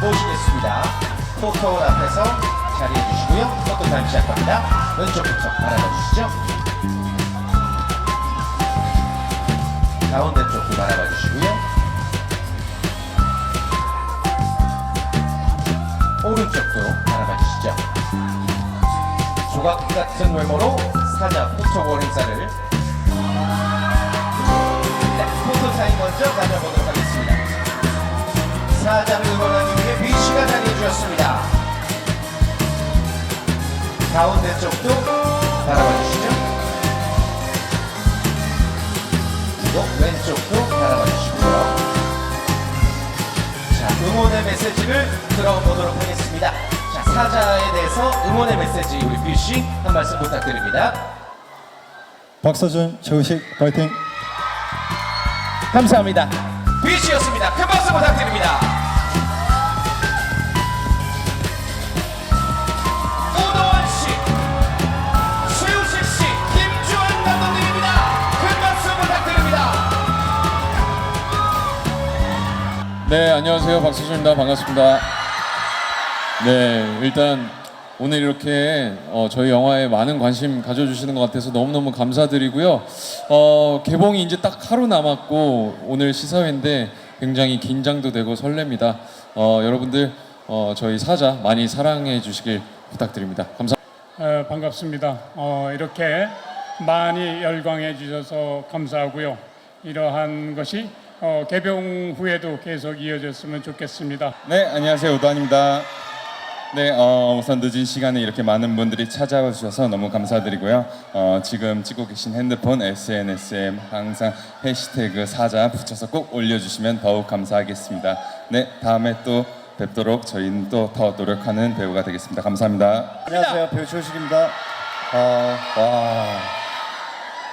모시겠습니다. 포토홀 앞에서 자리해 주시고요. 포토 타임 시작합니다. 왼쪽부터 바라봐 주시죠. 가운데 쪽도 바라봐 주시고요. 오른쪽도 바라봐 주시죠. 조각 같은 외모로 사자 포토볼 행사를 네, 포토 타임 먼저 가운데 쪽도 바라봐 주시죠. 그리고 왼쪽도 바라봐 주시고요. 자, 응원의 메시지를 들어보도록 하겠습니다. 자, 사자에 대해서 응원의 메시지 우리 B씨 한 말씀 부탁드립니다. 박서준, 최우식 파이팅! 감사합니다. B씨였습니다. 큰 박수 부탁드립니다. 네, 안녕하세요. 박수준입니다. 반갑습니다. 네, 일단 오늘 이렇게 어, 저희 영화에 많은 관심 가져주시는 것 같아서 너무너무 감사드리고요. 어, 개봉이 이제 딱 하루 남았고 오늘 시사회인데 굉장히 긴장도 되고 설렙니다. 어, 여러분들 어, 저희 사자 많이 사랑해 주시길 부탁드립니다. 감사합니다. 어, 반갑습니다. 어, 이렇게 많이 열광해 주셔서 감사하고요. 이러한 것이 어, 개봉 후에도 계속 이어졌으면 좋겠습니다. 네, 안녕하세요. 우도환입니다. 네, 어, 우선 늦은 시간에 이렇게 많은 분들이 찾아와 주셔서 너무 감사드리고요. 어, 지금 찍고 계신 핸드폰 SNS에 항상 해시태그 사자 붙여서 꼭 올려주시면 더욱 감사하겠습니다. 네, 다음에 또 뵙도록 저희는 또 더 노력하는 배우가 되겠습니다. 감사합니다. 안녕하세요, 배우 최우식입니다. 어, 와,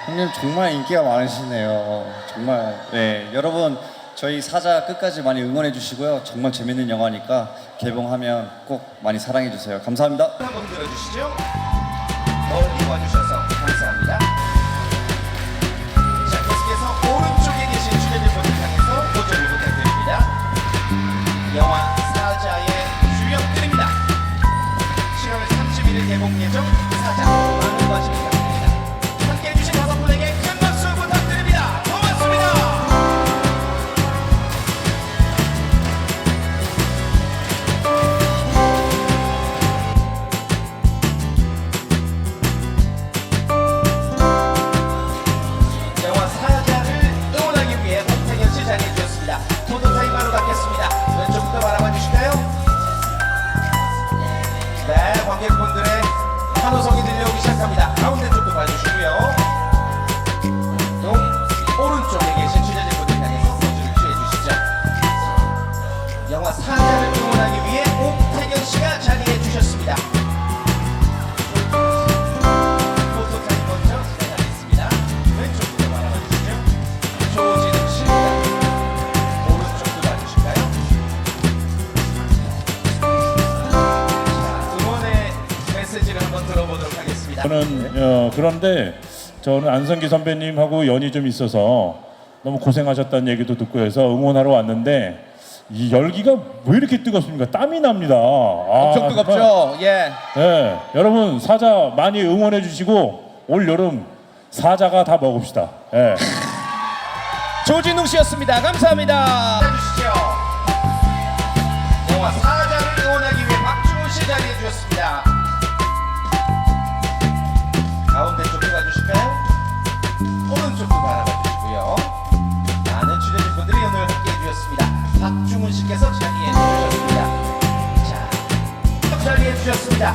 형님 정말 인기가 많으시네요. 정말, 네, 여러분 저희 사자 끝까지 많이 응원해 주시고요. 정말 재밌는 영화니까 개봉하면 꼭 많이 사랑해 주세요. 감사합니다. 한번 들어주시죠. 멀리 와주셔서 감사합니다. 자, 계속해서 오른쪽에 계신 주연님분을 향해서 고정을 부탁드립니다. 영화 사자의 주연들입니다. 7월 31일 개봉 예정 메시지를 한번 들어보도록 하겠습니다. 저는 어, 그런데 저는 안성기 선배님하고 연이 좀 있어서 너무 고생하셨다는 얘기도 듣고 해서 응원하러 왔는데 이 열기가 왜 이렇게 뜨겁습니까? 땀이 납니다. 아, 엄청 뜨겁죠? 예. 네, 여러분 사자 많이 응원해 주시고 올 여름 사자가 다 먹읍시다. 예. 조진웅 씨였습니다. 감사합니다. 해주시죠. 영화 사자를 응원하기 위해 박중훈 씨 자리해 주셨습니다. 주셨습니다.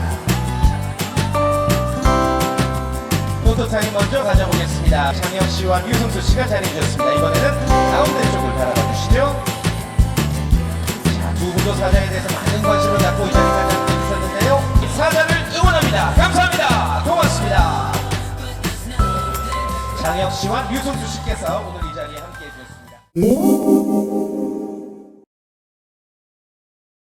포토타임 먼저 가져보겠습니다. 장혁 씨와 유승수 씨가 자리해 주셨습니다. 이번에는 가운데 쪽을 바라봐 주시죠. 자, 두 분도 사자에 대해서 많은 관심을 갖고 이 자리까지 함께 해주셨는데요. 사자를 응원합니다. 감사합니다. 고맙습니다. 장혁 씨와 유승수 씨께서 오늘 이 자리에 함께 해 주셨습니다.